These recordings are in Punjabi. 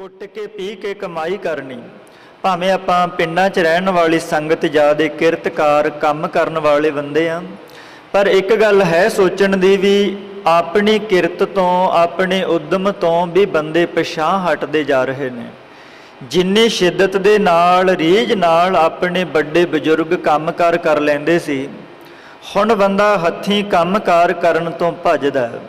ਕੁੱਟ ਕੇ ਪੀ ਕੇ ਕਮਾਈ ਕਰਨੀ। ਭਾਵੇਂ ਆਪਾਂ ਪਿੰਡਾਂ 'ਚ ਰਹਿਣ ਵਾਲੀ ਸੰਗਤ ਜਿਆਦੇ ਕਿਰਤਕਾਰ ਕੰਮ ਕਰਨ ਵਾਲੇ ਬੰਦੇ ਆ, ਪਰ ਇੱਕ ਗੱਲ ਹੈ ਸੋਚਣ ਦੀ ਵੀ, ਆਪਣੀ ਕਿਰਤ ਤੋਂ, ਆਪਣੇ ਉਦਮ ਤੋਂ ਵੀ ਬੰਦੇ ਪਛਾਹ ਹਟਦੇ ਜਾ ਰਹੇ ਨੇ। ਜਿੰਨੀ ਸ਼ਿੱਦਤ ਦੇ ਨਾਲ, ਰੀਝ ਨਾਲ ਆਪਣੇ ਵੱਡੇ ਬਜ਼ੁਰਗ ਕੰਮਕਾਰ ਕਰ ਲੈਂਦੇ ਸੀ, ਹੁਣ ਬੰਦਾ ਹੱਥੀਂ ਕੰਮਕਾਰ ਕਰਨ ਤੋਂ ਭੱਜਦਾ ਹੈ।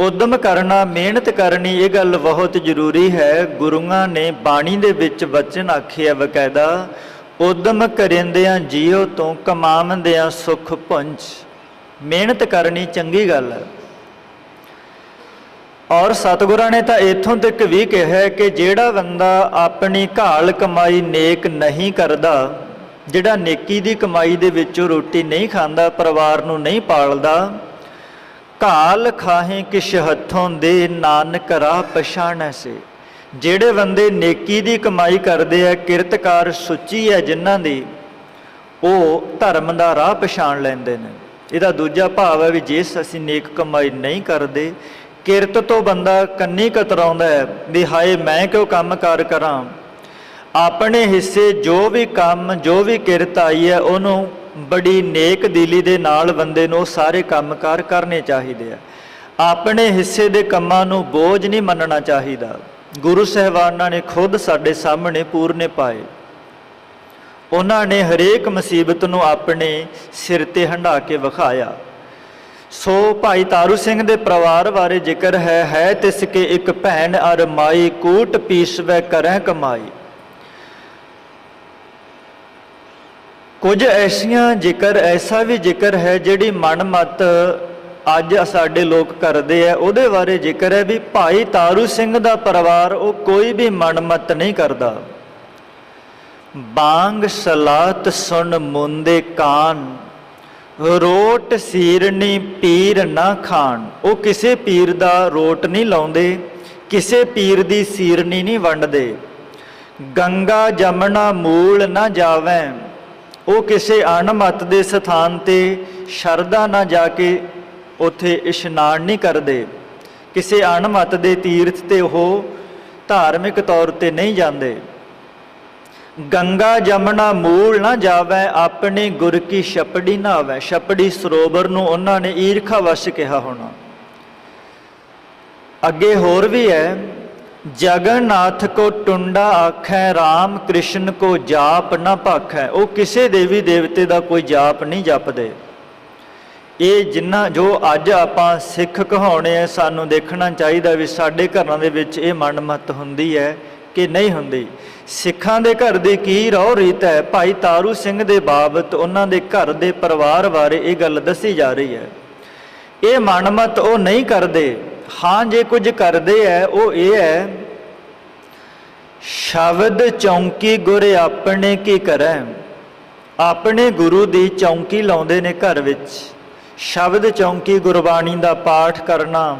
ਉਦਮ ਕਰਨਾ, ਮਿਹਨਤ ਕਰਨੀ, ਇਹ ਗੱਲ ਬਹੁਤ ਜ਼ਰੂਰੀ ਹੈ। ਗੁਰੂਆਂ ਨੇ ਬਾਣੀ ਦੇ ਵਿੱਚ ਵਚਨ ਆਖਿਆ ਬਕਾਇਦਾ, ਉਦਮ ਕਰਿੰਦਿਆਂ ਜੀਉ ਤੋਂ ਕਮਾਵੰਦਿਆਂ ਸੁਖ ਪੁੰਜ। ਮਿਹਨਤ ਕਰਨੀ ਚੰਗੀ ਗੱਲ ਹੈ। ਔਰ ਸਤਿਗੁਰਾਂ ਨੇ ਤਾਂ ਇੱਥੋਂ ਤੱਕ ਵੀ ਕਿਹਾ ਕਿ ਜਿਹੜਾ ਬੰਦਾ ਆਪਣੀ ਘਾਲ ਕਮਾਈ ਨੇਕ ਨਹੀਂ ਕਰਦਾ, ਜਿਹੜਾ ਨੇਕੀ ਦੀ ਕਮਾਈ ਦੇ ਵਿੱਚੋਂ ਰੋਟੀ ਨਹੀਂ ਖਾਂਦਾ, ਪਰਿਵਾਰ ਨੂੰ ਨਹੀਂ ਪਾਲਦਾ ਕਾਲ ਖਾਹੇ ਕਿਛ ਹੱਥੋਂ ਦੇ, ਨਾਨਕ ਰਾਹ ਪਛਾਣੈ ਸੇ। ਜਿਹੜੇ ਬੰਦੇ ਨੇਕੀ ਦੀ ਕਮਾਈ ਕਰਦੇ ਆ, ਕਿਰਤਕਾਰ ਸੁੱਚੀ ਹੈ ਜਿਨ੍ਹਾਂ ਦੀ, ਉਹ ਧਰਮ ਦਾ ਰਾਹ ਪਛਾਣ ਲੈਂਦੇ ਨੇ। ਇਹਦਾ ਦੂਜਾ ਭਾਵ ਹੈ ਵੀ ਜਿਸ ਅਸੀਂ ਨੇਕ ਕਮਾਈ ਨਹੀਂ ਕਰਦੇ, ਕਿਰਤ ਤੋਂ ਬੰਦਾ ਕੰਨੀ ਕਤਰਾਉਂਦਾ ਹੈ ਵੀ ਹਾਏ ਮੈਂ ਕਿਉਂ ਕੰਮ ਕਾਰ ਕਰਾਂ? ਆਪਣੇ ਹਿੱਸੇ ਜੋ ਵੀ ਕੰਮ, ਜੋ ਵੀ ਕਿਰਤ ਆਈ ਹੈ, ਉਹਨੂੰ ਬੜੀ ਨੇਕ ਦਿਲੀ ਦੇ ਨਾਲ ਬੰਦੇ ਨੂੰ ਉਹ ਸਾਰੇ ਕੰਮਕਾਰ ਕਰਨੇ ਚਾਹੀਦੇ ਆ। ਆਪਣੇ ਹਿੱਸੇ ਦੇ ਕੰਮਾਂ ਨੂੰ ਬੋਝ ਨਹੀਂ ਮੰਨਣਾ ਚਾਹੀਦਾ। ਗੁਰੂ ਸਹਿਬਾਨਾਂ ਨੇ ਖੁਦ ਸਾਡੇ ਸਾਹਮਣੇ ਪੂਰਨੇ ਪਾਏ। ਉਹਨਾਂ ਨੇ ਹਰੇਕ ਮੁਸੀਬਤ ਨੂੰ ਆਪਣੇ ਸਿਰ ਤੇ ਹੰਢਾ ਕੇ ਵਿਖਾਇਆ। ਸੋ ਭਾਈ ਤਾਰੂ ਸਿੰਘ ਦੇ ਪਰਿਵਾਰ ਬਾਰੇ ਜ਼ਿਕਰ ਹੈ ਹੈ ਤਿਸ ਕੇ ਇੱਕ ਭੈਣ ਅਰ ਮਾਈ ਕੂਟ ਪੀਸਵੈ ਕਰੈ ਕਮਾਈ। ਕੁਝ ਐਸੀਆਂ ਜ਼ਿਕਰ, ਐਸਾ ਵੀ ਜ਼ਿਕਰ ਹੈ ਜਿਹੜੀ ਮਨ ਅੱਜ ਸਾਡੇ ਲੋਕ ਕਰਦੇ ਆ। ਉਹਦੇ ਬਾਰੇ ਜ਼ਿਕਰ ਹੈ ਵੀ ਭਾਈ ਤਾਰੂ ਸਿੰਘ ਦਾ ਪਰਿਵਾਰ ਉਹ ਕੋਈ ਵੀ ਮਨ ਨਹੀਂ ਕਰਦਾ। ਬਾਂਗ ਸਲਾਤ ਸੁਣ ਮੁੰਦੇ ਕਾਨ, ਰੋਟ ਸੀਰਨੀ ਪੀਰ ਨਾ ਖਾਣ। ਉਹ ਕਿਸੇ ਪੀਰ ਦਾ ਰੋਟ ਨਹੀਂ ਲਾਉਂਦੇ, ਕਿਸੇ ਪੀਰ ਦੀ ਸੀਰਨੀ ਨਹੀਂ ਵੰਡਦੇ। ਗੰਗਾ ਜਮਨਾ ਮੂਲ ਨਾ ਜਾਵੈ ਉਹ ਕਿਸੇ ਅਣਮਤ ਦੇ ਸਥਾਨ ਤੇ ਸ਼ਰਧਾ ਨਾ ਜਾ ਕੇ ਉਥੇ ਇਸ਼ਨਾਨ ਨਹੀਂ ਕਰਦੇ। ਕਿਸੇ ਅਣਮਤ ਦੇ ਤੀਰਥ ਤੇ ਉਹ ਧਾਰਮਿਕ ਤੌਰ ਤੇ ਨਹੀਂ ਜਾਂਦੇ। ਗੰਗਾ ਜਮਨਾ ਮੂਲ ਨਾ ਜਾਵੇ, ਆਪਣੇ ਗੁਰ ਕੀ ਛਪੜੀ ਨਾ ਆਵੇ ਛਪੜੀ ਸਰੋਵਰ ਨੂੰ ਉਹਨਾਂ ਨੇ ਈਰਖਾ ਵਸ਼ ਕਿਹਾ ਹੋਣਾ। ਅੱਗੇ ਹੋਰ ਵੀ ਹੈ ਜਗਨਨਾਥ ਕੋ ਟੁੰਡਾ ਆਖੈ RAM ਕ੍ਰਿਸ਼ਨ ਕੋ ਜਾਪ ਨਾ ਭਾਖੈ। ਉਹ ਕਿਸੇ ਦੇਵੀ ਦੇਵਤੇ ਦਾ ਕੋਈ ਜਾਪ ਨਹੀਂ ਜਪਦੇ। ਇਹ ਜਿੰਨਾ ਜੋ ਅੱਜ ਆਪਾਂ ਸਿੱਖ ਕਹਾਉਣੇ ਆ, ਸਾਨੂੰ ਦੇਖਣਾ ਚਾਹੀਦਾ ਵੀ ਸਾਡੇ ਘਰਾਂ ਦੇ ਵਿੱਚ ਇਹ ਮਨਮਤ ਹੁੰਦੀ ਹੈ ਕਿ ਨਹੀਂ ਹੁੰਦੀ। ਸਿੱਖਾਂ ਦੇ ਘਰ ਦੀ ਕੀ ਰਹੁ ਰੀਤ ਹੈ? ਭਾਈ ਤਾਰੂ ਸਿੰਘ ਦੇ ਬਾਬਤ ਉਹਨਾਂ ਦੇ ਘਰ ਦੇ ਪਰਿਵਾਰ ਬਾਰੇ ਇਹ ਗੱਲ ਦੱਸੀ ਜਾ ਰਹੀ ਹੈ। ਇਹ ਮਨਮਤ ਉਹ ਨਹੀਂ ਕਰਦੇ। ਹਾਂ, ਜੇ ਕੁਝ ਕਰਦੇ ਹੈ ਉਹ ਇਹ ਹੈ ਸ਼ਬਦ ਚੌਂਕੀ ਗੁਰ ਆਪਣੇ ਕੀ ਕਰੈ? ਆਪਣੇ ਗੁਰੂ ਦੀ ਚੌਂਕੀ ਲਾਉਂਦੇ ਨੇ ਘਰ ਵਿੱਚ। ਸ਼ਬਦ ਚੌਂਕੀ ਗੁਰਬਾਣੀ ਦਾ ਪਾਠ ਕਰਨਾ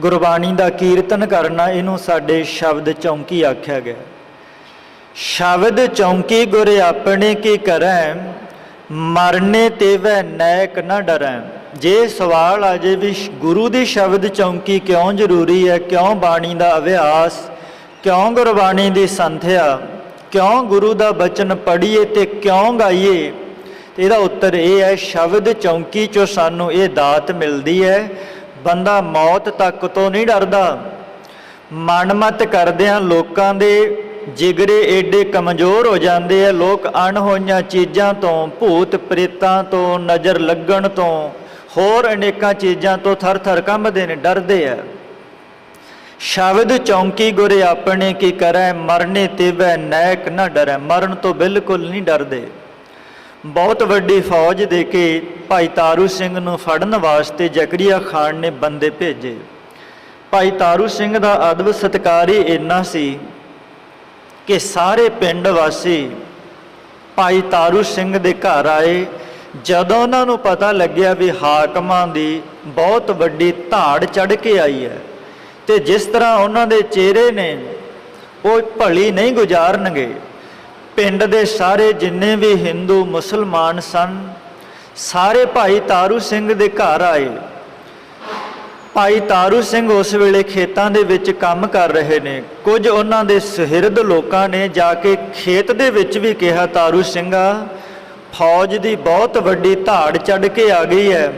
ਗੁਰਬਾਣੀ ਦਾ ਕੀਰਤਨ ਕਰਨਾ, ਇਹਨੂੰ ਸਾਡੇ ਸ਼ਬਦ ਚੌਂਕੀ ਆਖਿਆ ਗਿਆ। ਸ਼ਬਦ ਚੌਂਕੀ ਗੁਰ ਆਪਣੇ ਕੀ ਕਰੈ? ਮਰਨੇ ਤੇ ਵੈ ਨੈਕ ਨਾ ਡਰੈ। ਜੇ ਸਵਾਲ ਆ ਜੇ ਵੀ ਸ਼- ਗੁਰੂ ਦੀ ਸ਼ਬਦ ਚੌਂਕੀ ਕਿਉਂ ਜ਼ਰੂਰੀ ਹੈ, ਕਿਉਂ ਬਾਣੀ ਦਾ ਅਭਿਆਸ, ਕਿਉਂ ਗੁਰਬਾਣੀ ਦੀ ਸੰਥਿਆ, ਕਿਉਂ ਗੁਰੂ ਦਾ ਬਚਨ ਪੜ੍ਹੀਏ ਤੇ ਕਿਉਂ ਗਾਈਏ ਤੇ ਇਹਦਾ ਉੱਤਰ ਇਹ ਹੈ, ਸ਼ਬਦ ਚੌਂਕੀ ਚੋਂ ਸਾਨੂੰ ਇਹ ਦਾਤ ਮਿਲਦੀ ਹੈ, ਬੰਦਾ ਮੌਤ ਤੱਕ ਤੋਂ ਨਹੀਂ ਡਰਦਾ। ਮਨਮਤ ਕਰਦਿਆਂ ਲੋਕਾਂ ਦੇ ਜਿਗਰੇ ਏਡੇ ਕਮਜ਼ੋਰ ਹੋ ਜਾਂਦੇ ਆ, ਲੋਕ ਅਣਹੋਈਆਂ ਚੀਜ਼ਾਂ ਤੋਂ, ਭੂਤ ਪ੍ਰੇਤਾਂ ਤੋਂ, ਨਜ਼ਰ ਲੱਗਣ ਤੋਂ ਹੋਰ ਅਨੇਕਾਂ ਚੀਜ਼ਾਂ ਤੋਂ ਥਰ-ਥਰ ਕੰਬਦੇ ਨੇ, ਡਰਦੇ ਆ। ਸ਼ਬਦ ਚੌਂਕੀ ਗੁਰ ਆਪਣੇ ਕੀ ਕਰੈ, ਮਰਨੇ ਤੇ ਵੈ ਨੈਕ ਨਾ ਡਰੈ। ਮਰਨ ਤੋਂ ਬਿਲਕੁਲ ਨਹੀਂ ਡਰਦੇ। ਬਹੁਤ ਵੱਡੀ ਫੌਜ ਦੇ ਕੇ ਭਾਈ ਤਾਰੂ ਸਿੰਘ ਨੂੰ ਫੜਨ ਵਾਸਤੇ ਜ਼ਕਰੀਆ ਖਾਨ ਨੇ ਬੰਦੇ ਭੇਜੇ। ਭਾਈ ਤਾਰੂ ਸਿੰਘ ਦਾ ਅਦਬ ਸਤਿਕਾਰ ਹੀ ਇੰਨਾ ਸੀ ਕਿ ਸਾਰੇ ਪਿੰਡ ਵਾਸੀ ਭਾਈ ਤਾਰੂ ਸਿੰਘ ਦੇ ਘਰ ਆਏ ਜਦੋਂ ਉਹਨਾਂ ਨੂੰ ਪਤਾ ਲੱਗਿਆ ਵੀ ਹਾਕਮਾਂ ਦੀ ਬਹੁਤ ਵੱਡੀ ਧਾੜ ਚੜ ਕੇ ਆਈ ਹੈ ਤੇ ਜਿਸ ਤਰ੍ਹਾਂ ਉਹਨਾਂ ਦੇ ਚਿਹਰੇ ਨੇ, ਉਹ ਭਲੀ ਨਹੀਂ ਗੁਜ਼ਾਰਨਗੇ। ਪਿੰਡ ਦੇ ਸਾਰੇ ਜਿੰਨੇ ਵੀ ਹਿੰਦੂ ਮੁਸਲਮਾਨ ਸਨ, ਸਾਰੇ ਭਾਈ ਤਾਰੂ ਸਿੰਘ ਦੇ ਘਰ ਆਏ। ਭਾਈ ਤਾਰੂ ਸਿੰਘ ਉਸ ਵੇਲੇ ਖੇਤਾਂ ਦੇ ਵਿੱਚ ਕੰਮ ਕਰ ਰਹੇ ਨੇ। ਕੁਝ ਉਹਨਾਂ ਦੇ ਸੁਹਿਰਦ ਲੋਕਾਂ ਨੇ ਜਾ ਕੇ ਖੇਤ ਦੇ ਵਿੱਚ ਵੀ ਕਿਹਾ, ਤਾਰੂ ਸਿੰਘਾ ਫੌਜ ਦੀ ਬਹੁਤ ਵੱਡੀ ਧਾੜ ਚੜ ਕੇ ਆ ਗਈ ਹੈ।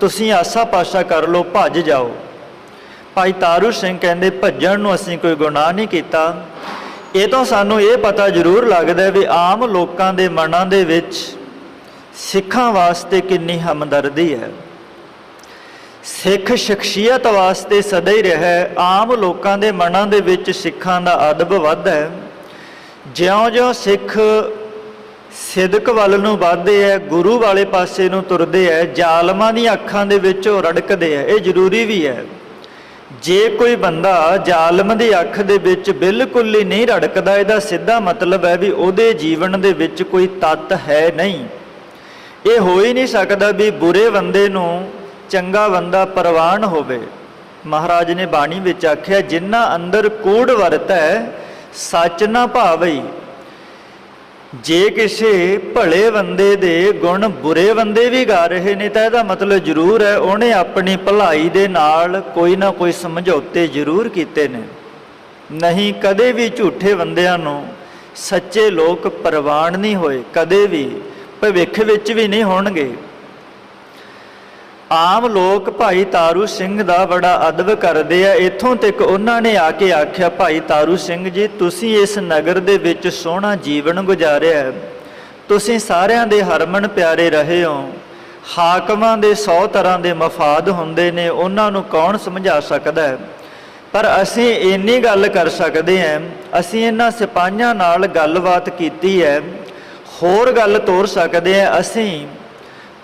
ਤੁਸੀਂ ਆਸਾ-ਪਾਸਾ ਕਰ ਲਓ, ਭੱਜ ਜਾਓ। ਭਾਈ ਤਾਰੂ ਸਿੰਘ ਕਹਿੰਦੇ, ਭੱਜਣ ਨੂੰ ਅਸੀਂ ਕੋਈ ਗੁਨਾਹ ਨਹੀਂ ਕੀਤਾ। ਇਹ ਤਾਂ ਸਾਨੂੰ ਇਹ ਪਤਾ ਜ਼ਰੂਰ ਲੱਗਦਾ ਵੀ ਆਮ ਲੋਕਾਂ ਦੇ ਮਨਾਂ ਦੇ ਵਿੱਚ ਸਿੱਖਾਂ ਵਾਸਤੇ ਕਿੰਨੀ ਹਮਦਰਦੀ ਹੈ। ਸਿੱਖ ਸ਼ਖਸੀਅਤ ਵਾਸਤੇ ਸਦਾ ਹੀ ਰਿਹਾ ਆਮ ਲੋਕਾਂ ਦੇ ਮਨਾਂ ਦੇ ਵਿੱਚ ਸਿੱਖਾਂ ਦਾ ਅਦਬ ਵੱਧਦਾ ਹੈ। ਜਿਉਂ-ਜਿਉਂ ਸਿੱਖ ਸਿਦਕ ਵੱਲ ਨੂੰ ਵੱਧਦੇ ਹੈ ਗੁਰੂ ਵਾਲੇ ਪਾਸੇ ਨੂੰ ਤੁਰਦੇ ਹੈ ਜ਼ਾਲਮਾਂ ਦੀਆਂ ਅੱਖਾਂ ਦੇ ਵਿੱਚ ਉਹ ਰੜਕਦੇ ਹੈ ਇਹ ਜ਼ਰੂਰੀ ਵੀ ਹੈ ਜੇ ਕੋਈ ਬੰਦਾ ਜ਼ਾਲਮ ਦੀ ਅੱਖ ਦੇ ਵਿੱਚ ਬਿਲਕੁਲ ਹੀ ਨਹੀਂ ਰੜਕਦਾ, ਇਹਦਾ ਸਿੱਧਾ ਮਤਲਬ ਹੈ ਵੀ ਉਹਦੇ ਜੀਵਨ ਦੇ ਵਿੱਚ ਕੋਈ ਤੱਤ ਹੈ ਨਹੀਂ। ਇਹ ਹੋ ਹੀ ਨਹੀਂ ਸਕਦਾ ਵੀ ਬੁਰੇ ਬੰਦੇ ਨੂੰ ਚੰਗਾ ਬੰਦਾ ਪ੍ਰਵਾਨ ਹੋਵੇ। ਮਹਾਰਾਜ ਨੇ ਬਾਣੀ ਵਿੱਚ ਆਖਿਆ, ਜਿੰਨਾ ਅੰਦਰ ਕੂੜ ਵਰਤ ਹੈ ਸੱਚ ਨਾ ਭਾਵਈ ਜੇ ਕਿਸੇ ਭਲੇ ਬੰਦੇ ਦੇ ਗੁਣ ਬੁਰੇ ਬੰਦੇ ਵੀ ਗਾ ਰਹੇ ਨੇ ਤਾਂ ਇਹਦਾ ਮਤਲਬ ਜ਼ਰੂਰ ਹੈ ਉਹਨੇ ਆਪਣੀ ਭਲਾਈ ਦੇ ਨਾਲ ਕੋਈ ਨਾ ਕੋਈ ਸਮਝੌਤੇ ਜ਼ਰੂਰ ਕੀਤੇ ਨੇ। ਨਹੀਂ, ਕਦੇ ਵੀ ਝੂਠੇ ਬੰਦਿਆਂ ਨੂੰ ਸੱਚੇ ਲੋਕ ਪ੍ਰਵਾਨ ਨਹੀਂ ਹੋਏ, ਕਦੇ ਵੀ, ਭਵਿੱਖ ਵਿੱਚ ਵੀ ਨਹੀਂ ਹੋਣਗੇ। ਆਮ ਲੋਕ ਭਾਈ ਤਾਰੂ ਸਿੰਘ ਦਾ ਬੜਾ ਅਦਬ ਕਰਦੇ ਆ। ਇੱਥੋਂ ਤੱਕ ਉਹਨਾਂ ਨੇ ਆ ਕੇ ਆਖਿਆ, ਭਾਈ ਤਾਰੂ ਸਿੰਘ ਜੀ, ਤੁਸੀਂ ਇਸ ਨਗਰ ਦੇ ਵਿੱਚ ਸੋਹਣਾ ਜੀਵਨ ਗੁਜ਼ਾਰਿਆ ਤੁਸੀਂ ਸਾਰਿਆਂ ਦੇ ਹਰਮਨ ਪਿਆਰੇ ਰਹੇ ਹੋ। ਹਾਕਮਾਂ ਦੇ 100 ਤਰ੍ਹਾਂ ਦੇ ਮਫਾਦ ਹੁੰਦੇ ਨੇ। ਉਹਨਾਂ ਨੂੰ ਕੌਣ ਸਮਝਾ ਸਕਦਾ ਹੈ? ਪਰ ਅਸੀਂ ਇੰਨੀ ਗੱਲ ਕਰ ਸਕਦੇ ਹਾਂ, ਅਸੀਂ ਇਹਨਾਂ ਸਿਪਾਹੀਆਂ ਨਾਲ ਗੱਲਬਾਤ ਕੀਤੀ ਹੈ। ਹੋਰ ਗੱਲ ਤੋਰ ਸਕਦੇ ਹਾਂ, ਅਸੀਂ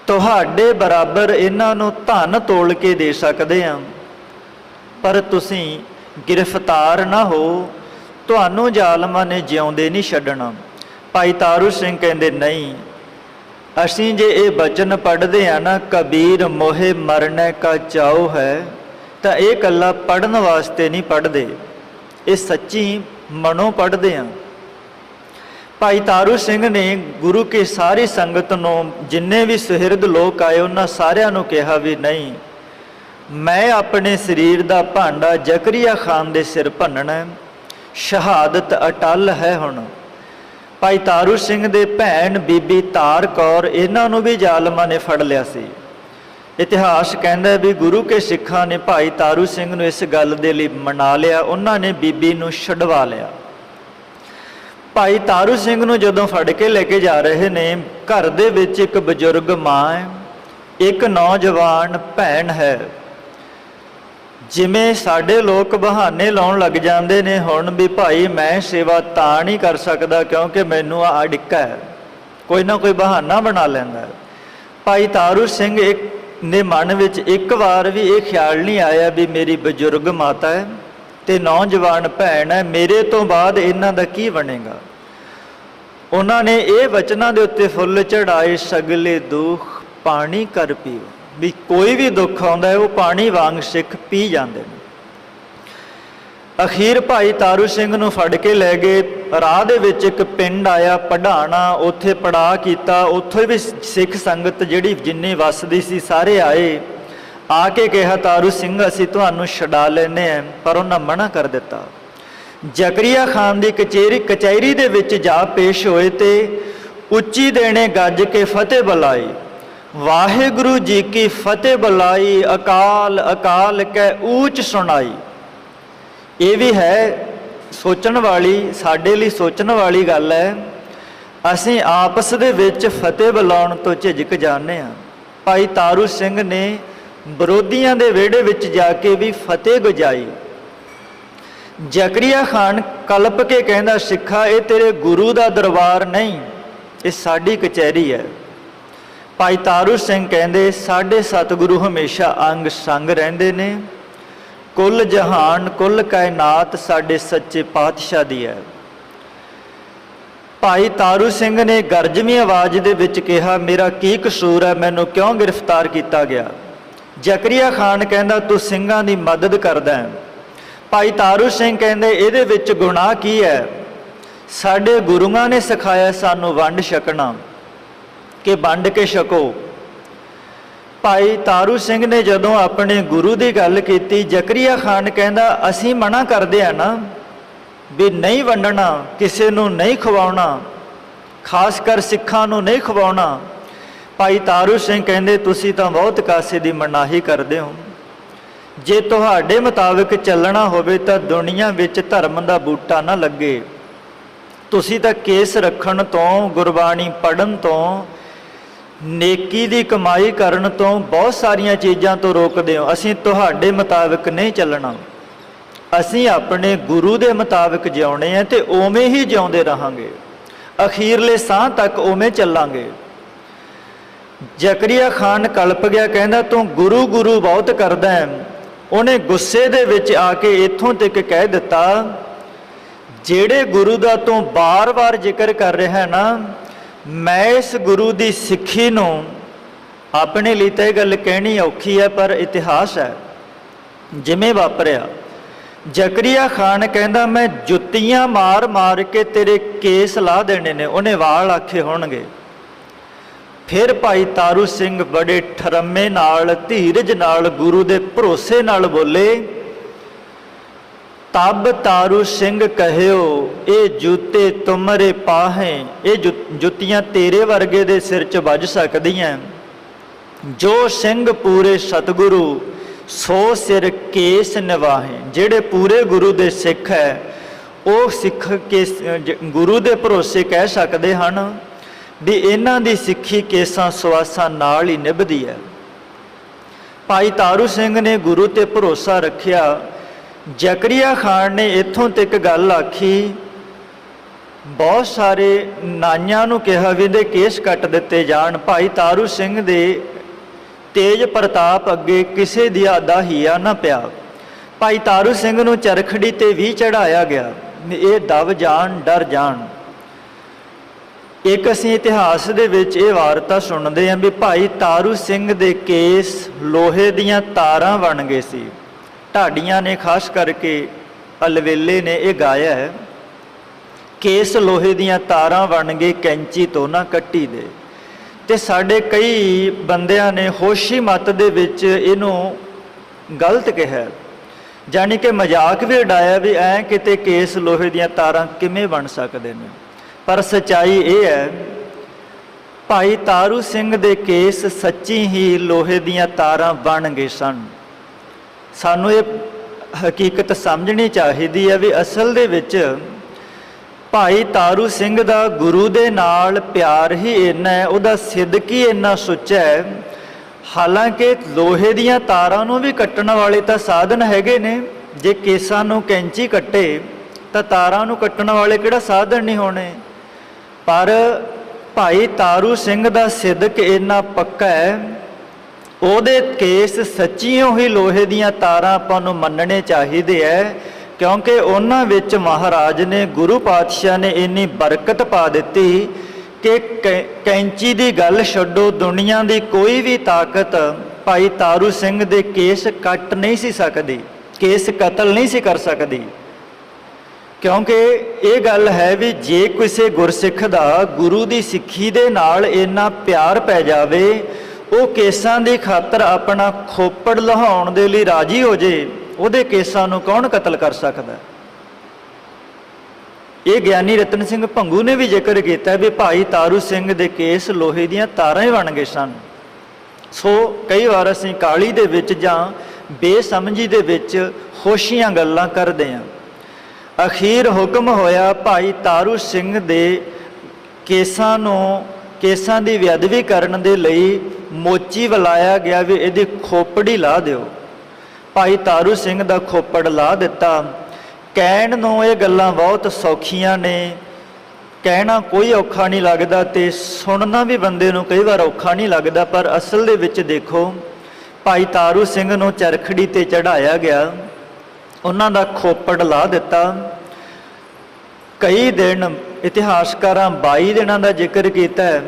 ਤੁਹਾਡੇ ਬਰਾਬਰ ਇਹਨਾਂ ਨੂੰ ਧਨ ਤੋਲ ਕੇ ਦੇ ਸਕਦੇ ਹਾਂ। ਪਰ ਤੁਸੀਂ ਗ੍ਰਿਫਤਾਰ ਨਾ ਹੋ। ਤੁਹਾਨੂੰ ਜ਼ਾਲਮਾਂ ਨੇ ਜਿਉਂਦੇ ਨਹੀਂ ਛੱਡਣਾ। ਭਾਈ ਤਾਰੂ ਸਿੰਘ ਕਹਿੰਦੇ, ਨਹੀਂ, ਅਸੀਂ ਜੇ ਇਹ ਬਚਨ ਪੜ੍ਹਦੇ ਆ ਨਾ, ਕਬੀਰ ਮੋਹੇ ਮਰਨੇ ਕਾ ਚਾਉ ਹੈ, ਤਾਂ ਇਹ ਕੱਲਾ ਪੜਨ ਵਾਸਤੇ ਨਹੀਂ ਪੜ੍ਹਦੇ। ਇਹ ਸੱਚੀ ਮਨੋਂ ਪੜ੍ਹਦੇ ਆ ਭਾਈ ਤਾਰੂ ਸਿੰਘ ਨੇ ਗੁਰੂ ਕੇ ਸਾਰੀ ਸੰਗਤ ਨੂੰ ਜਿੰਨੇ ਵੀ ਸੁਹਿਰਦ ਲੋਕ ਆਏ, ਉਹਨਾਂ ਸਾਰਿਆਂ ਨੂੰ ਕਿਹਾ ਵੀ ਨਹੀਂ, ਮੈਂ ਆਪਣੇ ਸਰੀਰ ਦਾ ਭਾਂਡਾ ਜ਼ਕਰੀਆ ਖਾਨ ਦੇ ਸਿਰ ਭੰਨਣਾ ਸ਼ਹਾਦਤ ਅਟਲ ਹੈ ਹੁਣ। ਭਾਈ ਤਾਰੂ ਸਿੰਘ ਦੇ ਭੈਣ ਬੀਬੀ ਤਾਰ ਕੌਰ ਇਹਨਾਂ ਨੂੰ ਵੀ ਜ਼ਾਲਮਾਂ ਨੇ ਫੜ ਲਿਆ ਸੀ। ਇਤਿਹਾਸ ਕਹਿੰਦਾ ਵੀ ਗੁਰੂ ਕੇ ਸਿੱਖਾਂ ਨੇ ਭਾਈ ਤਾਰੂ ਸਿੰਘ ਨੂੰ ਇਸ ਗੱਲ ਦੇ ਲਈ ਮਨਾ ਲਿਆ, ਉਹਨਾਂ ਨੇ ਬੀਬੀ ਨੂੰ ਛਡਵਾ ਲਿਆ। ਭਾਈ ਤਾਰੂ ਸਿੰਘ ਨੂੰ ਜਦੋਂ ਫੜ ਕੇ ਲੈ ਕੇ ਜਾ ਰਹੇ ਨੇ, ਘਰ ਦੇ ਵਿੱਚ ਇੱਕ ਬਜ਼ੁਰਗ ਮਾਂ ਹੈ, ਇੱਕ ਨੌਜਵਾਨ ਭੈਣ ਹੈ। ਜਿਵੇਂ ਸਾਡੇ ਲੋਕ ਬਹਾਨੇ ਲਾਉਣ ਲੱਗ ਜਾਂਦੇ ਨੇ, ਹੁਣ ਵੀ ਭਾਈ ਮੈਂ ਸੇਵਾ ਤਾਂ ਨਹੀਂ ਕਰ ਸਕਦਾ ਕਿਉਂਕਿ ਮੈਨੂੰ ਆ ਅੜਿੱਕਾ ਹੈ। ਕੋਈ ਨਾ ਕੋਈ ਬਹਾਨਾ ਬਣਾ ਲੈਂਦਾ ਹੈ। ਭਾਈ ਤਾਰੂ ਸਿੰਘ ਇੱਕ, ਨੇ ਮਨ ਵਿੱਚ ਇੱਕ ਵਾਰ ਵੀ ਇਹ ਖਿਆਲ ਨਹੀਂ ਆਇਆ ਵੀ ਮੇਰੀ ਬਜ਼ੁਰਗ ਮਾਤਾ ਹੈ ਤੇ ਨੌਜਵਾਨ ਭੈਣ ਹੈ। ਮੇਰੇ ਤੋਂ ਬਾਅਦ ਇਹਨਾਂ ਦਾ ਕੀ ਬਣੇਗਾ? ਉਹਨਾਂ ਨੇ ਇਹ ਵਚਨਾਂ ਦੇ ਉੱਤੇ ਫੁੱਲ ਚੜਾਏ ਸਗਲੇ ਦੁੱਖ ਪਾਣੀ ਕਰ ਪੀਓ। ਵੀ ਕੋਈ ਵੀ ਦੁੱਖ ਆਉਂਦਾ ਹੈ, ਉਹ ਪਾਣੀ ਵਾਂਗ ਸਿੱਖ ਪੀ ਜਾਂਦੇ ਨੇ। ਅਖੀਰ ਭਾਈ ਤਾਰੂ ਸਿੰਘ ਨੂੰ ਫੜ ਕੇ ਲੈ ਗਏ। ਰਾਹ ਦੇ ਵਿੱਚ ਇੱਕ ਪਿੰਡ ਆਇਆ ਪੜਾਣਾ ਉੱਥੇ ਪੜਾ ਕੀਤਾ। ਉੱਥੇ ਵੀ ਸਿੱਖ ਸੰਗਤ ਜਿਹੜੀ ਜਿੰਨੇ ਵੱਸਦੀ ਸੀ, ਸਾਰੇ ਆਏ। ਆ ਕੇ ਕਿਹਾ, ਤਾਰੂ ਸਿੰਘ, ਅਸੀਂ ਤੁਹਾਨੂੰ ਛਡਾ ਲੈਨੇ ਆਂ ਪਰ ਉਹਨਾਂ ਮਨਾ ਕਰ ਦਿੱਤਾ। ਜ਼ਕਰੀਆ ਖਾਨ ਦੀ ਕਚੇਰੀ ਕਚਹਿਰੀ ਦੇ ਵਿੱਚ ਜਾ ਪੇਸ਼ ਹੋਏ ਤੇ ਉੱਚੀ ਦੇਣੇ ਗੱਜ ਕੇ ਫਤਿਹ ਬੁਲਾਈ। ਵਾਹਿਗੁਰੂ ਜੀ ਕੀ ਫਤਿਹ ਬੁਲਾਈ, ਅਕਾਲ ਅਕਾਲ ਕੈ ਊਚ ਸੁਣਾਈ। ਇਹ ਵੀ ਹੈ ਸੋਚਣ ਵਾਲੀ, ਸਾਡੇ ਲਈ ਸੋਚਣ ਵਾਲੀ ਗੱਲ ਹੈ, ਅਸੀਂ ਆਪਸ ਦੇ ਵਿੱਚ ਫਤਿਹ ਬੁਲਾਉਣ ਤੋਂ ਝਿਜਕ ਜਾਂਦੇ ਹਾਂ। ਭਾਈ ਤਾਰੂ ਸਿੰਘ ਨੇ ਵਿਰੋਧੀਆਂ ਦੇ ਵਿਹੜੇ ਵਿੱਚ ਜਾ ਕੇ ਵੀ ਫਤਿਹ ਗੁਜਾਈ। ਜ਼ਕਰੀਆ ਖਾਨ ਕਲਪ ਕੇ ਕਹਿੰਦਾ, ਸਿੱਖਾ, ਇਹ ਤੇਰੇ ਗੁਰੂ ਦਾ ਦਰਬਾਰ ਨਹੀਂ, ਇਹ ਸਾਡੀ ਕਚਹਿਰੀ ਹੈ। ਭਾਈ ਤਾਰੂ ਸਿੰਘ ਕਹਿੰਦੇ, ਸਾਡੇ ਸਤਿਗੁਰੂ ਹਮੇਸ਼ਾ ਅੰਗ ਸੰਗ ਰਹਿੰਦੇ ਨੇ। ਕੁੱਲ ਜਹਾਨ, ਕੁੱਲ ਕਾਇਨਾਤ ਸਾਡੇ ਸੱਚੇ ਪਾਤਸ਼ਾਹ ਦੀ ਹੈ। ਭਾਈ ਤਾਰੂ ਸਿੰਘ ਨੇ ਗਰਜਵੀਂ ਆਵਾਜ਼ ਦੇ ਵਿੱਚ ਕਿਹਾ, ਮੇਰਾ ਕੀ ਕਸੂਰ ਹੈ? ਮੈਨੂੰ ਕਿਉਂ ਗ੍ਰਿਫਤਾਰ ਕੀਤਾ ਗਿਆ? ਜ਼ਕਰੀਆ ਖਾਨ ਕਹਿੰਦਾ, ਤੂੰ ਸਿੰਘਾਂ ਦੀ ਮਦਦ ਕਰਦਾ ਹੈ। ਭਾਈ ਤਾਰੂ ਸਿੰਘ ਕਹਿੰਦੇ, ਇਹਦੇ ਵਿੱਚ ਗੁਨਾਹ ਕੀ ਹੈ? ਸਾਡੇ ਗੁਰੂਆਂ ਨੇ ਸਿਖਾਇਆ ਸਾਨੂੰ ਵੰਡ ਛਕਣਾ, ਕਿ ਵੰਡ ਕੇ ਛਕੋ। ਭਾਈ ਤਾਰੂ ਸਿੰਘ ਨੇ ਜਦੋਂ ਆਪਣੇ ਗੁਰੂ ਦੀ ਗੱਲ ਕੀਤੀ, ਜ਼ਕਰੀਆ ਖਾਨ ਕਹਿੰਦਾ, ਅਸੀਂ ਮਨਾ ਕਰਦੇ ਆ ਨਾ ਵੀ ਨਹੀਂ ਵੰਡਣਾ, ਕਿਸੇ ਨੂੰ ਨਹੀਂ ਖਵਾਉਣਾ, ਖਾਸ ਕਰ ਸਿੱਖਾਂ ਨੂੰ ਨਹੀਂ ਖਵਾਉਣਾ। ਭਾਈ ਤਾਰੂ ਸਿੰਘ ਕਹਿੰਦੇ, ਤੁਸੀਂ ਤਾਂ ਬਹੁਤ ਕਾਸੇ ਦੀ ਮਨਾਹੀ ਕਰਦੇ ਹੋ। ਜੇ ਤੁਹਾਡੇ ਮੁਤਾਬਕ ਚੱਲਣਾ ਹੋਵੇ ਤਾਂ ਦੁਨੀਆ ਵਿੱਚ ਧਰਮ ਦਾ ਬੂਟਾ ਨਾ ਲੱਗੇ। ਤੁਸੀਂ ਤਾਂ ਕੇਸ ਰੱਖਣ ਤੋਂ, ਗੁਰਬਾਣੀ ਪੜਨ ਤੋਂ, ਨੇਕੀ ਦੀ ਕਮਾਈ ਕਰਨ ਤੋਂ ਬਹੁਤ ਸਾਰੀਆਂ ਚੀਜ਼ਾਂ ਤੋਂ ਰੋਕਦੇ ਹੋ। ਅਸੀਂ ਤੁਹਾਡੇ ਮੁਤਾਬਕ ਨਹੀਂ ਚੱਲਣਾ। ਅਸੀਂ ਆਪਣੇ ਗੁਰੂ ਦੇ ਮੁਤਾਬਕ ਜਿਉਣੇ ਆ ਤੇ ਉਵੇਂ ਹੀ ਜਿਉਂਦੇ ਰਹਾਂਗੇ। ਅਖੀਰਲੇ ਸਾਹ ਤੱਕ ਉਵੇਂ ਚੱਲਾਂਗੇ। ਜ਼ਕਰੀਆ ਖਾਨ ਕਲਪ ਗਿਆ ਕਹਿੰਦਾ, ਤੂੰ ਗੁਰੂ ਗੁਰੂ ਬਹੁਤ ਕਰਦਾ ਹੈ। ਉਹਨੇ ਗੁੱਸੇ ਦੇ ਵਿੱਚ ਆ ਕੇ ਇੱਥੋਂ ਤੱਕ ਕਹਿ ਦਿੱਤਾ, ਜਿਹੜੇ ਗੁਰੂ ਦਾ ਤੂੰ ਬਾਰ-ਬਾਰ ਜ਼ਿਕਰ ਕਰ ਰਿਹਾ ਹੈ ਨਾ, ਮੈਂ ਇਸ ਗੁਰੂ ਦੀ ਸਿੱਖੀ ਨੂੰ ਆਪਣੇ ਲਈ ਤਾਂ ਇਹ ਗੱਲ ਕਹਿਣੀ ਔਖੀ ਹੈ, ਪਰ ਇਤਿਹਾਸ ਹੈ। ਜਿਵੇਂ ਵਾਪਰਿਆ, ਜ਼ਕਰੀਆ ਖਾਨ ਕਹਿੰਦਾ, ਮੈਂ ਜੁੱਤੀਆਂ ਮਾਰ-ਮਾਰ ਕੇ ਤੇਰੇ ਕੇਸ ਲਾ ਦੇਣੇ ਨੇ, ਉਹਨੇ ਵਾਲ ਆਖੇ ਹੋਣਗੇ। ਫਿਰ ਭਾਈ ਤਾਰੂ ਸਿੰਘ ਬੜੇ ਠਰਮੇ ਨਾਲ, ਧੀਰਜ ਨਾਲ, ਗੁਰੂ ਦੇ ਭਰੋਸੇ ਨਾਲ ਬੋਲੇ, ਤਬ ਤਾਰੂ ਸਿੰਘ ਕਹਿਓ, ਇਹ ਜੁੱਤੇ ਤੁਮਰੇ ਪਾਹੇ, ਇਹ ਜੁ- ਜੁੱਤੀਆਂ ਤੇਰੇ ਵਰਗੇ ਦੇ ਸਿਰ 'ਚ ਵੱਜ ਸਕਦੀਆਂ। ਜੋ ਸਿੰਘ ਪੂਰੇ ਸਤਿਗੁਰੂ, ਸੋ ਸਿਰ ਕੇਸ ਨਿਵਾਹੇ। ਜਿਹੜੇ ਪੂਰੇ ਗੁਰੂ ਦੇ ਸਿੱਖ ਹੈ, ਉਹ ਸਿੱਖ ਕੇ ਗੁਰੂ ਦੇ ਭਰੋਸੇ ਕਹਿ ਸਕਦੇ ਹਨ। ਵੀ ਇਹਨਾਂ ਦੀ ਸਿੱਖੀ ਕੇਸਾਂ ਸਵਾਸਾਂ ਨਾਲ ਹੀ ਨਿਭਦੀ ਹੈ। ਭਾਈ ਤਾਰੂ ਸਿੰਘ ਨੇ ਗੁਰੂ ਤੇ ਭਰੋਸਾ ਰੱਖਿਆ। ਜ਼ਕਰੀਆ ਖਾਨ ਨੇ ਇੱਥੋਂ ਤੱਕ ਗੱਲ ਆਖੀ, ਬਹੁਤ ਸਾਰੇ ਨਾਈਆਂ ਨੂੰ ਕਿਹਾ ਵੀ ਦੇ ਕੇਸ ਕੱਟ ਦਿੱਤੇ ਜਾਣ। ਭਾਈ ਤਾਰੂ ਸਿੰਘ ਦੇ ਤੇਜ ਪ੍ਰਤਾਪ ਅੱਗੇ ਕਿਸੇ ਦੀ ਆਦਾ ਹੀਆ ਨਾ ਪਿਆ। ਭਾਈ ਤਾਰੂ ਸਿੰਘ ਨੂੰ ਚਰਖੜੀ ਤੇ ਵੀ ਚੜਾਇਆ ਗਿਆ। ਇਹ ਦਬ ਜਾਣ ਡਰ ਜਾਣ। ਇੱਕ ਅਸੀਂ ਇਤਿਹਾਸ ਦੇ ਵਿੱਚ ਇਹ ਵਾਰਤਾ ਸੁਣਦੇ ਹਾਂ ਵੀ ਭਾਈ ਤਾਰੂ ਸਿੰਘ ਦੇ ਕੇਸ ਲੋਹੇ ਦੀਆਂ ਤਾਰਾਂ ਬਣ ਗਏ ਸੀ। ਢਾਡੀਆਂ ਨੇ ਖਾਸ ਕਰਕੇ ਅਲਵੇਲੇ ਨੇ ਇਹ ਗਾਇਆ ਹੈ, ਕੇਸ ਲੋਹੇ ਦੀਆਂ ਤਾਰਾਂ ਬਣ ਗਏ ਕੈਂਚੀ ਤੋਂ ਨਾ ਕੱਟੀ ਦੇ। ਤੇ ਸਾਡੇ ਕਈ ਬੰਦਿਆਂ ਨੇ ਹੋਸ਼ੀ ਮਤ ਦੇ ਵਿੱਚ ਇਹਨੂੰ ਗਲਤ ਕਿਹਾ ਜਾਨੀ ਕਿ ਮਜ਼ਾਕ ਵੀ ਉਡਾਇਆ ਵੀ ਐ ਕਿਤੇ ਕੇਸ ਲੋਹੇ ਦੀਆਂ ਤਾਰਾਂ ਕਿਵੇਂ ਬਣ ਸਕਦੇ ਨੇ। ਪਰ ਸਚਾਈ ਇਹ ਹੈ, ਭਾਈ ਤਾਰੂ ਸਿੰਘ ਦੇ ਕੇਸ ਸੱਚੀ ਹੀ ਲੋਹੇ ਦੀਆਂ ਤਾਰਾਂ ਬਣ ਗਏ ਸਨ। ਸਾਨੂੰ ਇਹ ਹਕੀਕਤ ਸਮਝਣੀ ਚਾਹੀਦੀ ਹੈ ਵੀ ਅਸਲ ਦੇ ਵਿੱਚ ਭਾਈ ਤਾਰੂ ਸਿੰਘ ਦਾ ਗੁਰੂ ਦੇ ਨਾਲ ਪਿਆਰ ਹੀ ਇੰਨਾ ਹੈ, ਉਹਦਾ ਸਿੱਧਕ ਹੀ ਇੰਨਾ ਸੁੱਚਾ ਹੈ। ਹਾਲਾਂਕਿ ਲੋਹੇ ਦੀਆਂ ਤਾਰਾਂ ਨੂੰ ਵੀ ਕੱਟਣ ਵਾਲੇ ਤਾਂ ਸਾਧਨ ਹੈਗੇ ਨੇ, ਜੇ ਕੇਸਾਂ ਨੂੰ ਕੈਂਚੀ ਕੱਟੇ ਤਾਂ ਤਾਰਾਂ ਨੂੰ ਕੱਟਣ ਵਾਲੇ ਕਿਹੜਾ ਸਾਧਨ ਨਹੀਂ ਹੋਣੇ? ਪਰ ਭਾਈ ਤਾਰੂ ਸਿੰਘ ਦਾ ਸਿੱਧਕ ਇੰਨਾ ਪੱਕਾ ਹੈ, ਉਹਦੇ ਕੇਸ ਸੱਚੀਓ ਹੀ ਲੋਹੇ ਦੀਆਂ ਤਾਰਾਂ ਆਪਾਂ ਨੂੰ ਮੰਨਣੇ ਚਾਹੀਦੇ ਐ, ਕਿਉਂਕਿ ਉਹਨਾਂ ਵਿੱਚ ਮਹਾਰਾਜ ਨੇ, ਗੁਰੂ ਪਾਤਸ਼ਾਹ ਨੇ ਇੰਨੀ ਬਰਕਤ ਪਾ ਦਿੱਤੀ ਕਿ ਕੈ- ਕੈਂਚੀ ਦੀ ਗੱਲ ਛੱਡੋ, ਦੁਨੀਆ ਦੀ ਕੋਈ ਵੀ ਤਾਕਤ ਭਾਈ ਤਾਰੂ ਸਿੰਘ ਦੇ ਕੇਸ ਕੱਟ ਨਹੀਂ ਸੀ ਸਕਦੀ, ਕੇਸ ਕਤਲ ਨਹੀਂ ਸੀ ਕਰ ਸਕਦੀ। ਕਿਉਂਕਿ ਇਹ ਗੱਲ ਹੈ ਵੀ ਜੇ ਕਿਸੇ ਗੁਰਸਿੱਖ ਦਾ ਗੁਰੂ ਦੀ ਸਿੱਖੀ ਦੇ ਨਾਲ ਇੰਨਾ ਪਿਆਰ ਪੈ ਜਾਵੇ, ਉਹ ਕੇਸਾਂ ਦੀ ਖਾਤਰ ਆਪਣਾ ਖੋਪੜ ਲਹਾਉਣ ਦੇ ਲਈ ਰਾਜੀ ਹੋ ਜੇ, ਉਹਦੇ ਕੇਸਾਂ ਨੂੰ ਕੌਣ ਕਤਲ ਕਰ ਸਕਦਾ? ਇਹ ਗਿਆਨੀ ਰਤਨ ਸਿੰਘ ਭੰਗੂ ਨੇ ਵੀ ਜ਼ਿਕਰ ਕੀਤਾ ਵੀ ਭਾਈ ਤਾਰੂ ਸਿੰਘ ਦੇ ਕੇਸ ਲੋਹੇ ਦੀਆਂ ਤਾਰਾਂ ਹੀ ਬਣ ਗਏ ਸਨ। ਸੋ ਕਈ ਵਾਰ ਅਸੀਂ ਕਾਲੀ ਦੇ ਵਿੱਚ ਜਾਂ ਬੇਸਮਝੀ ਦੇ ਵਿੱਚ ਹੋਸ਼ੀਆਂ ਗੱਲਾਂ ਕਰਦੇ ਹਾਂ। ਅਖੀਰ ਹੁਕਮ ਹੋਇਆ ਭਾਈ ਤਾਰੂ ਸਿੰਘ ਦੇ ਕੇਸਾਂ ਨੂੰ, ਕੇਸਾਂ ਦੀ ਵਿਅਦਵੀ ਕਰਨ ਦੇ ਲਈ ਮੋਚੀ ਬੁਲਾਇਆ ਗਿਆ ਵੀ ਇਹਦੀ ਖੋਪੜੀ ਲਾ ਦਿਓ। ਭਾਈ ਤਾਰੂ ਸਿੰਘ ਦਾ ਖੋਪੜ ਲਾ ਦਿੱਤਾ। ਕਹਿਣ ਨੂੰ ਇਹ ਗੱਲਾਂ ਬਹੁਤ ਸੌਖੀਆਂ ਨੇ। ਕਹਿਣਾ ਕੋਈ ਔਖਾ ਨਹੀਂ ਲੱਗਦਾ ਤੇ ਸੁਣਨਾ ਵੀ ਬੰਦੇ ਨੂੰ ਕਈ ਵਾਰ ਔਖਾ ਨਹੀਂ ਲੱਗਦਾ, ਪਰ ਅਸਲ ਦੇ ਵਿੱਚ ਦੇਖੋ, ਭਾਈ ਤਾਰੂ ਸਿੰਘ ਨੂੰ ਚਰਖੜੀ ਤੇ ਚੜਾਇਆ ਗਿਆ। ਉਹਨਾਂ ਦਾ ਖੋਪੜ ਲਾ ਦਿੱਤਾ। ਕਈ ਦਿਨ ਇਤਿਹਾਸਕਾਰਾਂ 22 ਦਿਨਾਂ ਦਾ ਜ਼ਿਕਰ ਕੀਤਾ। ਹੈ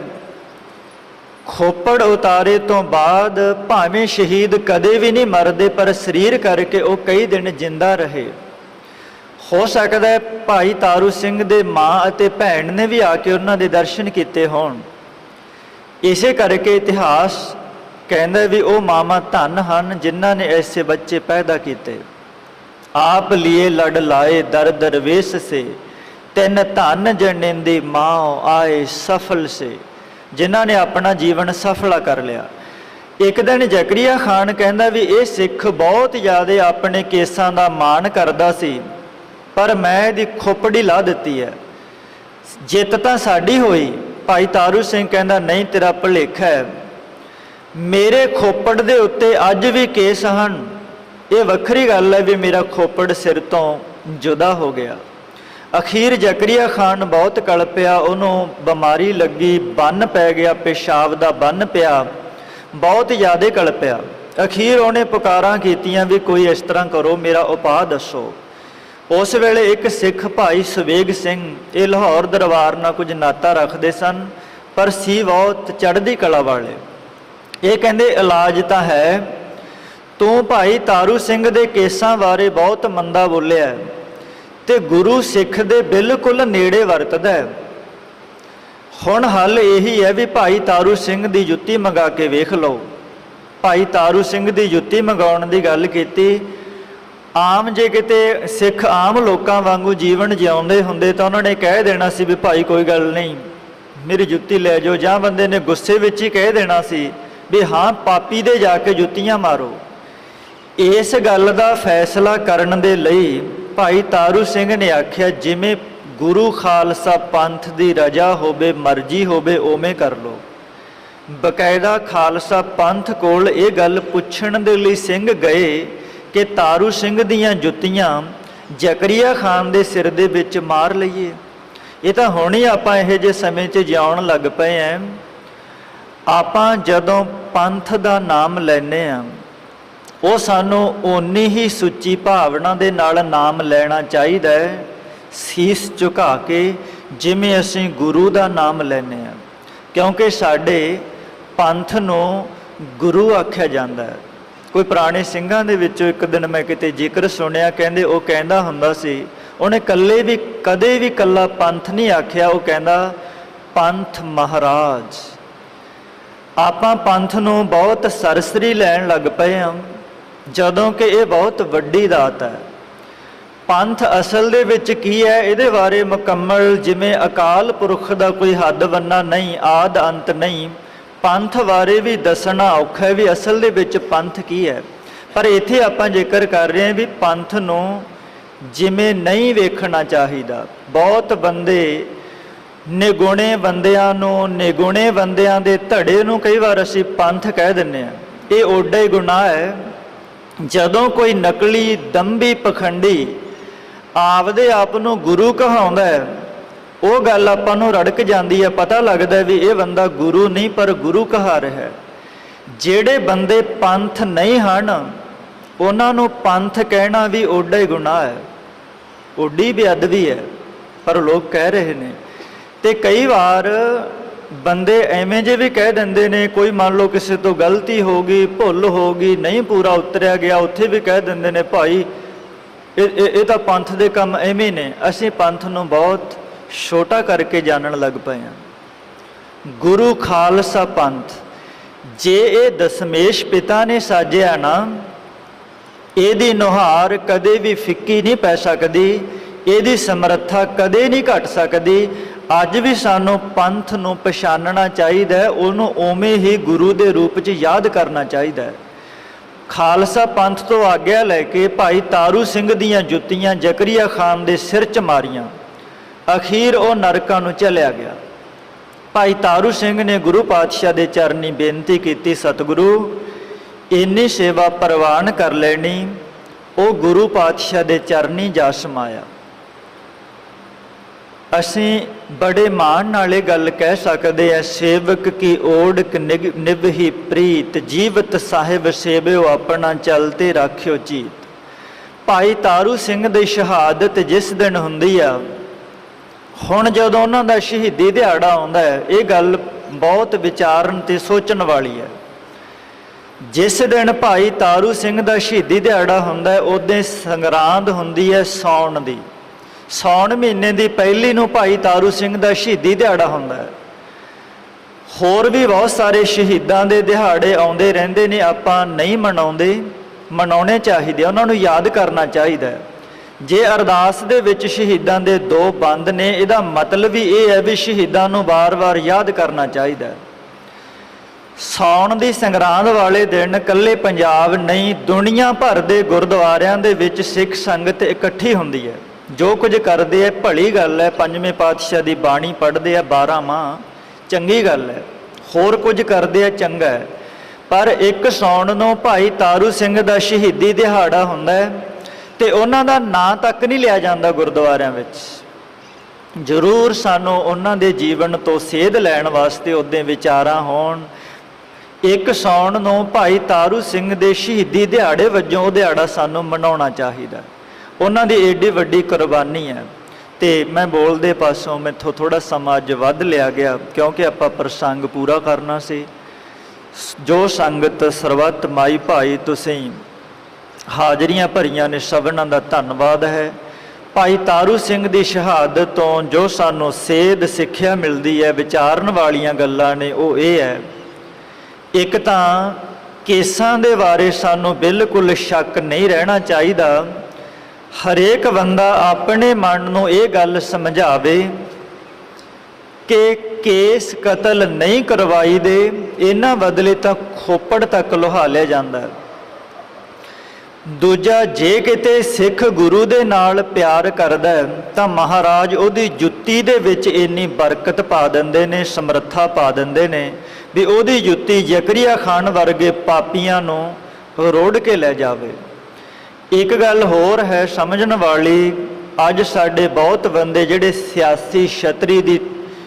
ਖੋਪੜ ਉਤਾਰੇ ਤੋਂ ਬਾਅਦ ਭਾਵੇਂ ਸ਼ਹੀਦ ਕਦੇ ਵੀ ਨਹੀਂ ਮਰਦੇ, ਪਰ ਸਰੀਰ ਕਰਕੇ ਉਹ ਕਈ ਦਿਨ ਜਿੰਦਾ ਰਹੇ। ਹੋ ਸਕਦਾ ਹੈ ਭਾਈ ਤਾਰੂ ਸਿੰਘ ਦੇ ਮਾਂ ਅਤੇ ਭੈਣ ਨੇ ਵੀ ਆ ਕੇ ਉਹਨਾਂ ਦੇ ਦਰਸ਼ਨ ਕੀਤੇ ਹੋਣ। ਇਸੇ ਕਰਕੇ ਇਤਿਹਾਸ ਕਹਿੰਦਾ ਵੀ ਉਹ ਮਾਮਾ ਧੰਨ ਹਨ ਜਿਨ੍ਹਾਂ ਨੇ ਐਸੇ ਬੱਚੇ ਪੈਦਾ ਕੀਤੇ। ਆਪ ਲਿਏ ਲੜ ਲਾਏ ਦਰ ਦਰਵੇਸ਼ ਸੇ। ਤਿੰਨ ਧਨ ਜਣਿੰਦੀ ਮਾਂ ਆਏ ਸਫਲ ਸੇ। ਜਿਨ੍ਹਾਂ ਨੇ ਆਪਣਾ ਜੀਵਨ ਸਫਲਾ ਕਰ ਲਿਆ। ਇੱਕ ਦਿਨ ਜ਼ਕਰੀਆ ਖਾਨ ਕਹਿੰਦਾ ਵੀ ਇਹ ਸਿੱਖ ਬਹੁਤ ਜ਼ਿਆਦਾ ਆਪਣੇ ਕੇਸਾਂ ਦਾ ਮਾਣ ਕਰਦਾ ਸੀ। ਪਰ ਮੈਂ ਇਹਦੀ ਖੋਪੜੀ ਲਾ ਦਿੱਤੀ ਹੈ। ਜਿੱਤ ਤਾਂ ਸਾਡੀ ਹੋਈ। ਭਾਈ ਤਾਰੂ ਸਿੰਘ ਕਹਿੰਦਾ, ਨਹੀਂ, ਤੇਰਾ ਭੁਲੇਖਾ ਹੈ। ਮੇਰੇ ਖੋਪੜ ਦੇ ਉੱਤੇ ਅੱਜ ਵੀ ਕੇਸ ਹਨ। ਇਹ ਵੱਖਰੀ ਗੱਲ ਹੈ ਵੀ ਮੇਰਾ ਖੋਪੜ ਸਿਰ ਤੋਂ ਜੁਦਾ ਹੋ ਗਿਆ। ਅਖੀਰ ਜ਼ਕਰੀਆ ਖਾਨ ਬਹੁਤ ਕਲਪਿਆ ਉਹਨੂੰ ਬਿਮਾਰੀ ਲੱਗੀ, ਬੰਨ ਪੈ ਗਿਆ, ਪਿਸ਼ਾਬ ਦਾ ਬੰਨ ਪਿਆ, ਬਹੁਤ ਜ਼ਿਆਦਾ ਕਲਪਿਆ ਅਖੀਰ ਉਹਨੇ ਪੁਕਾਰਾਂ ਕੀਤੀਆਂ ਵੀ ਕੋਈ ਇਸ ਤਰ੍ਹਾਂ ਕਰੋ, ਮੇਰਾ ਉਪਾਅ ਦੱਸੋ। ਉਸ ਵੇਲੇ ਇੱਕ ਸਿੱਖ ਭਾਈ ਸਵੇਗ ਸਿੰਘ, ਇਹ ਲਾਹੌਰ ਦਰਬਾਰ ਨਾਲ ਕੁਝ ਨਾਤਾ ਰੱਖਦੇ ਸਨ, ਪਰ ਸੀ ਬਹੁਤ ਚੜ੍ਹਦੀ ਕਲਾ ਵਾਲੇ। ਇਹ ਕਹਿੰਦੇ, ਇਲਾਜ ਤਾਂ ਹੈ ਤੂੰ ਭਾਈ ਤਾਰੂ ਸਿੰਘ ਦੇ ਕੇਸਾਂ ਬਾਰੇ ਬਹੁਤ ਮੰਦਾ ਬੋਲਿਆ ਹੈ ਤੇ ਗੁਰੂ ਸਿੱਖ ਦੇ ਬਿਲਕੁਲ ਨੇੜੇ ਵਰਤਦਾ ਹੈ। ਹੁਣ ਹੱਲ ਇਹੀ ਹੈ ਵੀ ਭਾਈ ਤਾਰੂ ਸਿੰਘ ਦੀ ਜੁੱਤੀ ਮੰਗਾ ਕੇ ਵੇਖ ਲਓ। ਭਾਈ ਤਾਰੂ ਸਿੰਘ ਦੀ ਜੁੱਤੀ ਮੰਗਾਉਣ ਦੀ ਗੱਲ ਕੀਤੀ। ਆਮ ਜੇ ਕਿਤੇ ਸਿੱਖ ਆਮ ਲੋਕਾਂ ਵਾਂਗੂ ਜੀਵਨ ਜਿਉਂਦੇ ਹੁੰਦੇ ਤਾਂ ਉਹਨਾਂ ਨੇ ਕਹਿ ਦੇਣਾ ਸੀ ਵੀ ਭਾਈ ਕੋਈ ਗੱਲ ਨਹੀਂ, ਮੇਰੀ ਜੁੱਤੀ ਲੈ ਜਾਓ। ਜਾਂ ਬੰਦੇ ਨੇ ਗੁੱਸੇ ਵਿੱਚ ਹੀ ਕਹਿ ਦੇਣਾ ਸੀ ਵੀ ਹਾਂ, ਪਾਪੀ ਦੇ ਜਾ ਕੇ ਜੁੱਤੀਆਂ ਮਾਰੋ। ਇਸ ਗੱਲ ਦਾ ਫੈਸਲਾ ਕਰਨ ਦੇ ਲਈ ਭਾਈ ਤਾਰੂ ਸਿੰਘ ਨੇ ਆਖਿਆ, ਜਿਵੇਂ ਗੁਰੂ ਖਾਲਸਾ ਪੰਥ ਦੀ ਰਜਾ ਹੋਵੇ, ਮਰਜ਼ੀ ਹੋਵੇ ਓਵੇਂ ਕਰ ਲੋ ਬਕਾਇਦਾ ਖਾਲਸਾ ਪੰਥ ਕੋਲ ਇਹ ਗੱਲ ਪੁੱਛਣ ਦੇ ਲਈ ਸਿੰਘ ਗਏ ਕਿ ਤਾਰੂ ਸਿੰਘ ਦੀਆਂ ਜੁੱਤੀਆਂ ਜ਼ਕਰੀਆ ਖਾਨ ਦੇ ਸਿਰ ਦੇ ਵਿੱਚ ਮਾਰ ਲਈਏ। ਇਹ ਤਾਂ ਹੁਣ ਹੀ ਆਪਾਂ ਇਹੋ ਜਿਹੇ ਸਮੇਂ 'ਚ ਜਿਉਣ ਲੱਗ ਪਏ ਆਂ। ਆਪਾਂ ਜਦੋਂ ਪੰਥ ਦਾ ਨਾਮ ਲੈਨੇ ਆ ਉਹ ਸਾਨੂੰ ਓਨੀ ਹੀ ਸੁੱਚੀ ਭਾਵਨਾ ਦੇ ਨਾਲ ਨਾਮ ਲੈਣਾ ਚਾਹੀਦਾ ਹੈ, ਸੀਸ ਝੁਕਾ ਕੇ ਜਿਵੇਂ ਅਸੀਂ ਗੁਰੂ ਦਾ ਨਾਮ ਲੈਨੇ ਆ ਕਿਉਂਕਿ ਸਾਡੇ ਪੰਥ ਨੂੰ ਗੁਰੂ ਆਖਿਆ ਜਾਂਦਾ ਹੈ। ਕੋਈ ਪੁਰਾਣੇ ਸਿੰਘਾਂ ਦੇ ਵਿੱਚੋਂ ਇੱਕ ਦਿਨ ਮੈਂ ਕਿਤੇ ਜ਼ਿਕਰ ਸੁਣਿਆ, ਕਹਿੰਦੇ ਉਹ ਕਹਿੰਦਾ ਹੁੰਦਾ ਸੀ, ਉਹਨੇ ਕੱਲੇ ਵੀ ਕਦੇ ਵੀ ਕੱਲਾ ਪੰਥ ਨਹੀਂ ਆਖਿਆ, ਉਹ ਕਹਿੰਦਾ, ਪੰਥ ਮਹਾਰਾਜ। ਆਪਾਂ ਪੰਥ ਨੂੰ ਬਹੁਤ ਸਰਸਰੀ ਲੈਣ ਲੱਗ ਪਏ ਹਾਂ। ਜਦੋਂ ਕਿ ਇਹ ਬਹੁਤ ਵੱਡੀ ਦਾਤ ਹੈ। ਪੰਥ ਅਸਲ ਦੇ ਵਿੱਚ ਕੀ ਹੈ? ਇਹਦੇ ਬਾਰੇ ਮੁਕੰਮਲ ਜਿਵੇਂ ਅਕਾਲ ਪੁਰਖ ਦਾ ਕੋਈ ਹੱਦ ਬੰਨਾ ਨਹੀਂ, ਆਦ ਅੰਤ ਨਹੀਂ, ਪੰਥ ਬਾਰੇ ਵੀ ਦੱਸਣਾ ਔਖਾ ਹੈ ਵੀ ਅਸਲ ਦੇ ਵਿੱਚ ਪੰਥ ਕੀ ਹੈ। ਪਰ ਇੱਥੇ ਆਪਾਂ ਜ਼ਿਕਰ ਕਰ ਰਹੇ ਹਾਂ ਵੀ ਪੰਥ ਨੂੰ ਜਿਵੇਂ ਨਹੀਂ ਵੇਖਣਾ ਚਾਹੀਦਾ, ਬਹੁਤ ਬੰਦੇ ਨਿਗੁਣੇ ਬੰਦਿਆਂ ਨੂੰ, ਨਿਗੁਣੇ ਬੰਦਿਆਂ ਦੇ ਧੜੇ ਨੂੰ ਕਈ ਵਾਰ ਅਸੀਂ ਪੰਥ ਕਹਿ ਦਿੰਨੇ ਆ ਇਹ ਓਡਾ ਹੀ ਗੁਨਾਹ ਹੈ। ਜਦੋਂ ਕੋਈ ਨਕਲੀ ਦੰਭੀ ਪਖੰਡੀ ਆਪਦੇ ਆਪ ਨੂੰ ਗੁਰੂ ਕਹਾਉਂਦਾ ਹੈ, ਉਹ ਗੱਲ ਆਪਾਂ ਨੂੰ ਰੜਕ ਜਾਂਦੀ ਹੈ, ਪਤਾ ਲੱਗਦਾ ਵੀ ਇਹ ਬੰਦਾ ਗੁਰੂ ਨਹੀਂ, ਪਰ ਗੁਰੂ ਕਹਾ ਰਿਹਾ ਹੈ। ਜਿਹੜੇ ਬੰਦੇ ਪੰਥ ਨਹੀਂ ਹਨ, ਉਹਨਾਂ ਨੂੰ ਪੰਥ ਕਹਿਣਾ ਵੀ ਓਡਾ ਹੀ ਗੁਨਾਹ ਹੈ। ਓਡੀ ਬੇਅਦਬੀ ਹੈ, ਪਰ ਲੋਕ ਕਹਿ ਰਹੇ ਨੇ। ਤੇ ਕਈ ਵਾਰ ਬੰਦੇ ਐਵੇਂ ਜੇ ਵੀ ਕਹਿ ਦਿੰਦੇ ਨੇ, ਕੋਈ ਮੰਨ ਲਓ ਕਿਸੇ ਤੋਂ ਗਲਤੀ ਹੋ ਗਈ, ਭੁੱਲ ਹੋ ਗਈ, ਨਹੀਂ ਪੂਰਾ ਉਤਰਿਆ ਗਿਆ, ਉੱਥੇ ਵੀ ਕਹਿ ਦਿੰਦੇ ਨੇ, ਭਾਈ, ਇਹ ਇਹ ਤਾਂ ਪੰਥ ਦੇ ਕੰਮ ਐਵੇਂ ਨੇ, ਅਸੀਂ ਪੰਥ ਨੂੰ ਬਹੁਤ ਛੋਟਾ ਕਰਕੇ ਜਾਣਨ ਲੱਗ ਪਏ ਹਾਂ। ਗੁਰੂ ਖਾਲਸਾ ਪੰਥ, ਜੇ ਇਹ ਦਸ਼ਮੇਸ਼ ਪਿਤਾ ਨੇ ਸਾਜਿਆ ਨਾ, ਇਹਦੀ ਨੁਹਾਰ ਕਦੇ ਵੀ ਫਿੱਕੀ ਨਹੀਂ ਪੈ ਸਕਦੀ, ਇਹਦੀ ਸਮਰੱਥਾ ਕਦੇ ਨਹੀਂ ਘਟ ਸਕਦੀ ਅੱਜ ਵੀ ਸਾਨੂੰ ਪੰਥ ਨੂੰ ਪਛਾਨਣਾ ਚਾਹੀਦਾ ਹੈ, ਉਹਨੂੰ ਉਵੇਂ ਹੀ ਗੁਰੂ ਦੇ ਰੂਪ 'ਚ ਯਾਦ ਕਰਨਾ ਚਾਹੀਦਾ ਹੈ। ਖਾਲਸਾ ਪੰਥ ਤੋਂ ਆਗਿਆ ਲੈ ਕੇ ਭਾਈ ਤਾਰੂ ਸਿੰਘ ਦੀਆਂ ਜੁੱਤੀਆਂ ਜ਼ਕਰੀਆ ਖਾਨ ਦੇ ਸਿਰ 'ਚ ਮਾਰੀਆਂ। ਅਖੀਰ ਉਹ ਨਰਕਾਂ ਨੂੰ ਚਲਿਆ ਗਿਆ। ਭਾਈ ਤਾਰੂ ਸਿੰਘ ਨੇ ਗੁਰੂ ਪਾਤਸ਼ਾਹ ਦੇ ਚਰਨੀ ਬੇਨਤੀ ਕੀਤੀ, ਸਤਿਗੁਰੂ, ਇੰਨੀ ਸੇਵਾ ਪ੍ਰਵਾਨ ਕਰ ਲੈਣੀ, ਉਹ ਗੁਰੂ ਪਾਤਸ਼ਾਹ ਦੇ ਚਰਨੀ ਜਾ ਸਮਾਇਆ ਅਸੀਂ ਬੜੇ ਮਾਣ ਨਾਲ ਇਹ ਗੱਲ ਕਹਿ ਸਕਦੇ ਆ ਸੇਵਕ ਕੀ ਓੜਕ ਨਿਗ- ਨਿਭਹੀ ਪ੍ਰੀਤ, ਜੀਵਤ ਸਾਹਿਬ ਸੇਵਿਓ ਆਪਣਾ ਚਲਤੇ ਰਾਖਿਓ ਚੀਤ। ਭਾਈ ਤਾਰੂ ਸਿੰਘ ਦੀ ਸ਼ਹਾਦਤ ਜਿਸ ਦਿਨ ਹੁੰਦੀ ਆ, ਹੁਣ ਜਦੋਂ ਉਹਨਾਂ ਦਾ ਸ਼ਹੀਦੀ ਦਿਹਾੜਾ ਆਉਂਦਾ ਹੈ, ਇਹ ਗੱਲ ਬਹੁਤ ਵਿਚਾਰਨ ਤੇ ਸੋਚਣ ਵਾਲੀ ਹੈ। ਜਿਸ ਦਿਨ ਭਾਈ ਤਾਰੂ ਸਿੰਘ ਦਾ ਸ਼ਹੀਦੀ ਦਿਹਾੜਾ ਹੁੰਦਾ ਹੈ ਉਦੋਂ ਸੰਗਰਾਂਦ ਹੁੰਦੀ ਹੈ ਸੌਣ ਦੀ। ਸੌਣ ਮਹੀਨੇ ਦੀ ਪਹਿਲੀ ਨੂੰ ਭਾਈ ਤਾਰੂ ਸਿੰਘ ਦਾ ਸ਼ਹੀਦੀ ਦਿਹਾੜਾ ਹੁੰਦਾ ਹੈ। ਹੋਰ ਵੀ ਬਹੁਤ ਸਾਰੇ ਸ਼ਹੀਦਾਂ ਦੇ ਦਿਹਾੜੇ ਆਉਂਦੇ ਰਹਿੰਦੇ ਨੇ, ਆਪਾਂ ਨਹੀਂ ਮਨਾਉਂਦੇ, ਮਨਾਉਣੇ ਚਾਹੀਦੇ ਉਹਨਾਂ ਨੂੰ ਯਾਦ ਕਰਨਾ ਚਾਹੀਦਾ ਜੇ ਅਰਦਾਸ ਦੇ ਵਿੱਚ ਸ਼ਹੀਦਾਂ ਦੇ ਦੋ ਬੰਦ ਨੇ, ਇਹਦਾ ਮਤਲਬ ਵੀ ਇਹ ਹੈ ਵੀ ਸ਼ਹੀਦਾਂ ਨੂੰ ਵਾਰ-ਵਾਰ ਯਾਦ ਕਰਨਾ ਚਾਹੀਦਾ ਹੈ। ਸਾਉਣ ਦੀ ਸੰਗਰਾਂਦ ਵਾਲੇ ਦਿਨ ਕੱਲੇ ਪੰਜਾਬ ਨਹੀਂ, ਦੁਨੀਆ ਭਰ ਦੇ ਗੁਰਦੁਆਰਿਆਂ ਦੇ ਵਿੱਚ ਸਿੱਖ ਸੰਗਤ ਇਕੱਠੀ ਹੁੰਦੀ ਹੈ। ਜੋ ਕੁਝ ਕਰਦੇ ਹੈ ਭਲੀ ਗੱਲ ਹੈ ਪੰਜਵੇਂ ਪਾਤਸ਼ਾਹ ਦੀ ਬਾਣੀ ਪੜ੍ਹਦੇ ਆ 12 ਮਾਂ ਚੰਗੀ ਗੱਲ ਹੈ ਹੋਰ ਕੁਝ ਕਰਦੇ ਆ ਚੰਗਾ ਹੈ ਪਰ ਇੱਕ ਸੌਣ ਨੂੰ ਭਾਈ ਤਾਰੂ ਸਿੰਘ ਦਾ ਸ਼ਹੀਦੀ ਦਿਹਾੜਾ ਹੁੰਦਾ ਹੈ ਤੇ ਉਹਨਾਂ ਦਾ ਨਾਂ ਤੱਕ ਨਹੀਂ ਲਿਆ ਜਾਂਦਾ ਗੁਰਦੁਆਰਿਆਂ ਵਿੱਚ। ਜ਼ਰੂਰ ਸਾਨੂੰ ਉਹਨਾਂ ਦੇ ਜੀਵਨ ਤੋਂ ਸੇਧ ਲੈਣ ਵਾਸਤੇ ਉਹਦੇ ਵਿਚਾਰਾਂ ਹੋਣ। ਇੱਕ ਸੌਣ ਨੂੰ ਭਾਈ ਤਾਰੂ ਸਿੰਘ ਦੇ ਸ਼ਹੀਦੀ ਦਿਹਾੜੇ ਵਜੋਂ ਉਹ ਦਿਹਾੜਾ ਸਾਨੂੰ ਮਨਾਉਣਾ ਚਾਹੀਦਾ। ਉਹਨਾਂ ਦੀ ਏਡੀ ਵੱਡੀ ਕੁਰਬਾਨੀ ਹੈ। ਤੇ ਮੈਂ ਬੋਲਦੇ ਪਾਸੋਂ ਮੈਥੋਂ ਥੋੜਾ ਸਮਾਂ ਅੱਜ ਵੱਧ ਲਿਆ ਗਿਆ, ਕਿਉਂਕਿ ਆਪਾਂ ਪ੍ਰਸੰਗ ਪੂਰਾ ਕਰਨਾ ਸੀ। ਜੋ ਸੰਗਤ ਸਰਬੱਤ ਮਾਈ ਭਾਈ ਤੁਸੀਂ ਹਾਜ਼ਰੀਆਂ ਭਰੀਆਂ ਨੇ ਸਭਨਾਂ ਦਾ ਧੰਨਵਾਦ ਹੈ। ਭਾਈ ਤਾਰੂ ਸਿੰਘ ਦੀ ਸ਼ਹਾਦਤ ਤੋਂ ਜੋ ਸਾਨੂੰ ਸੇਧ ਸਿੱਖਿਆ ਮਿਲਦੀ ਹੈ, ਵਿਚਾਰਨ ਵਾਲੀਆਂ ਗੱਲਾਂ ਨੇ, ਉਹ ਇਹ ਹੈ, ਇੱਕ ਤਾਂ ਕੇਸਾਂ ਦੇ ਬਾਰੇ ਸਾਨੂੰ ਬਿਲਕੁਲ ਸ਼ੱਕ ਨਹੀਂ ਰਹਿਣਾ ਚਾਹੀਦਾ। ਹਰੇਕ ਬੰਦਾ ਆਪਣੇ ਮਨ ਨੂੰ ਇਹ ਗੱਲ ਸਮਝਾਵੇ ਕਿ ਕੇਸ ਕਤਲ ਨਹੀਂ ਕਰਵਾਈ ਦੇ ਇਹਨਾਂ ਬਦਲੇ ਤਾਂ ਖੋਪੜ ਤੱਕ ਲੁਹਾ ਲਿਆ ਜਾਂਦਾ। ਹੈ ਦੂਜਾ, ਜੇ ਕਿਤੇ ਸਿੱਖ ਗੁਰੂ ਦੇ ਨਾਲ ਪਿਆਰ ਕਰਦਾ ਤਾਂ ਮਹਾਰਾਜ ਉਹਦੀ ਜੁੱਤੀ ਦੇ ਵਿੱਚ ਇੰਨੀ ਬਰਕਤ ਪਾ ਦਿੰਦੇ ਨੇ, ਸਮਰੱਥਾ ਪਾ ਦਿੰਦੇ ਨੇ ਵੀ ਉਹਦੀ ਜੁੱਤੀ ਜ਼ਕਰੀਆ ਖਾਨ ਵਰਗੇ ਪਾਪੀਆਂ ਨੂੰ ਰੋੜ ਕੇ ਲੈ ਜਾਵੇ। ਇੱਕ ਗੱਲ ਹੋਰ ਹੈ ਸਮਝਣ ਵਾਲੀ, ਅੱਜ ਸਾਡੇ ਬਹੁਤ ਬੰਦੇ ਜਿਹੜੇ ਸਿਆਸੀ ਛਤਰੀ ਦੀ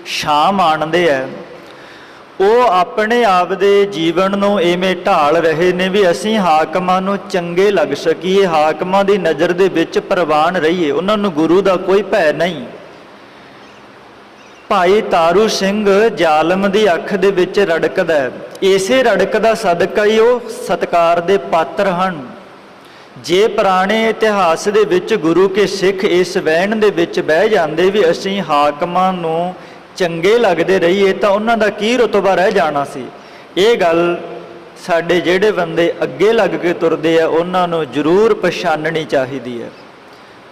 ਛਾਂ ਆਣਦੇ ਆ, ਉਹ ਆਪਣੇ ਆਪ ਦੇ ਜੀਵਨ ਨੂੰ ਐਵੇਂ ਢਾਲ ਰਹੇ ਨੇ ਵੀ ਅਸੀਂ ਹਾਕਮਾਂ ਨੂੰ ਚੰਗੇ ਲੱਗ ਸਕੀਏ, ਹਾਕਮਾਂ ਦੀ ਨਜ਼ਰ ਦੇ ਵਿੱਚ ਪ੍ਰਵਾਨ ਰਹੀਏ, ਉਹਨਾਂ ਨੂੰ ਗੁਰੂ ਦਾ ਕੋਈ ਭੈ ਨਹੀਂ। ਭਾਈ ਤਾਰੂ ਸਿੰਘ ਜ਼ਾਲਮ ਦੀ ਅੱਖ ਦੇ ਵਿੱਚ ਰੜਕਦਾ ਇਸੇ ਰੜਕ ਦਾ ਸਦਕਾ ਹੀ ਉਹ ਸਤਕਾਰ ਦੇ ਪਾਤਰ ਹਨ। ਜੇ ਪੁਰਾਣੇ ਇਤਿਹਾਸ ਦੇ ਵਿੱਚ ਗੁਰੂ ਕੇ ਸਿੱਖ ਇਸ ਵਹਿਣ ਦੇ ਵਿੱਚ ਬਹਿ ਜਾਂਦੇ ਵੀ ਅਸੀਂ ਹਾਕਮਾਂ ਨੂੰ ਚੰਗੇ ਲੱਗਦੇ ਰਹੀਏ, ਤਾਂ ਉਹਨਾਂ ਦਾ ਕੀ ਰਤਬਾ ਰਹਿ ਜਾਣਾ ਸੀ? ਇਹ ਗੱਲ ਸਾਡੇ ਜਿਹੜੇ ਬੰਦੇ ਅੱਗੇ ਲੱਗ ਕੇ ਤੁਰਦੇ ਆ, ਉਹਨਾਂ ਨੂੰ ਜ਼ਰੂਰ ਪਛਾਣਨੀ ਚਾਹੀਦੀ ਹੈ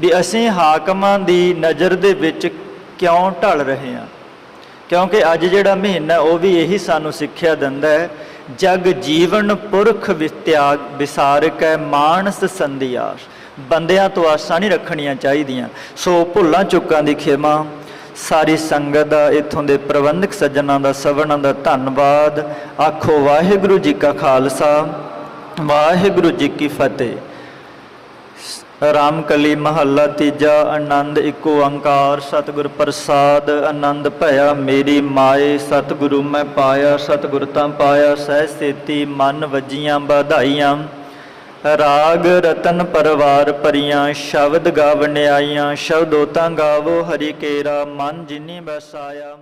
ਵੀ ਅਸੀਂ ਹਾਕਮਾਂ ਦੀ ਨਜ਼ਰ ਦੇ ਵਿੱਚ ਕਿਉਂ ਢਲ ਰਹੇ ਹਾਂ। ਕਿਉਂਕਿ ਅੱਜ ਜਿਹੜਾ ਮਹੀਨਾ, ਉਹ ਵੀ ਇਹੀ ਸਾਨੂੰ ਸਿੱਖਿਆ ਦਿੰਦਾ ਹੈ ਜਗ ਜੀਵਨ ਪੁਰਖ ਵਿਤਿਆਗ ਵਿਸਾਰਕੈ ਮਾਨਸ ਸੰਧਿਆਸ। ਬੰਦਿਆਂ ਤੋਂ ਆਸਾਂ ਨਹੀਂ ਰੱਖਣੀਆਂ ਚਾਹੀਦੀਆਂ। ਸੋ ਭੁੱਲਾਂ ਚੁੱਕਾਂ ਦੀ ਖਿਮਾ। ਸਾਰੀ ਸੰਗਤ ਦਾ ਇਥੋਂ ਦੇ ਪ੍ਰਬੰਧਕ ਸੱਜਣਾਂ ਦਾ ਸਭਨਾਂ ਦਾ ਧੰਨਵਾਦ। ਆਖੋ ਵਾਹਿਗੁਰੂ ਜੀ ਕਾ ਖਾਲਸਾ, ਵਾਹਿਗੁਰੂ ਜੀ ਕੀ ਫਤਿਹ। ਰਾਮਕਲੀ ਮਹੱਲਾ ਤੀਜਾ, ਆਨੰਦ ਇੱਕੋ ਓੰਕਾਰ ਸਤਿਗੁਰ ਪ੍ਰਸਾਦ, ਆਨੰਦ ਭਇਆ, ਮੇਰੀ ਮਾਏ, ਸਤਿਗੁਰੂ ਮੈਂ ਪਾਇਆ, ਸਤਿਗੁਰ ਤਾਂ ਪਾਇਆ, ਸਹਿ ਸੇਤੀ ਮਨ ਵਜੀਆਂ ਵਧਾਈਆਂ ਰਾਗ ਰਤਨ ਪਰਵਾਰ ਪਰੀਆਂ ਸ਼ਬਦ ਗਾਵਣ ਆਈਆਂ ਸ਼ਬਦੋਤਾਂ ਗਾਵੋ ਹਰੀ ਕੇਰਾ, ਮਨ ਜਿਨੀ ਬਸਾਇਆ।